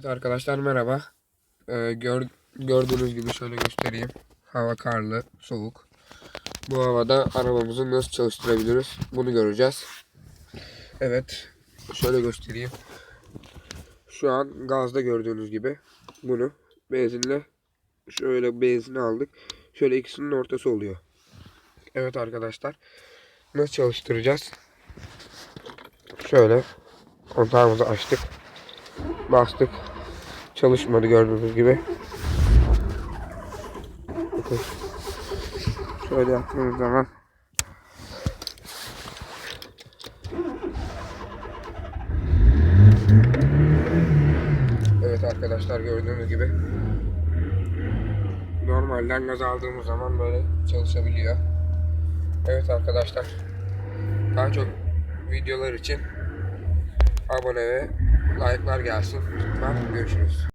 Evet arkadaşlar merhaba. Ee, gör, gördüğünüz gibi şöyle göstereyim. Hava karlı, soğuk. Bu havada arabamızı nasıl çalıştırabiliriz? Bunu göreceğiz. Evet. Şöyle göstereyim. Şu an gazda gördüğünüz gibi bunu benzinle şöyle benzini aldık. Şöyle ikisinin ortası oluyor. Evet arkadaşlar. Nasıl çalıştıracağız? Şöyle kontağımızı açtık. Bastık. Çalışmadı gördüğünüz gibi. Şöyle yaptığımız zaman Evet arkadaşlar gördüğünüz gibi normalden gaz aldığımız zaman böyle çalışabiliyor. Evet arkadaşlar daha çok videolar için abone ve like'lar gelsin. Lütfen görüşürüz.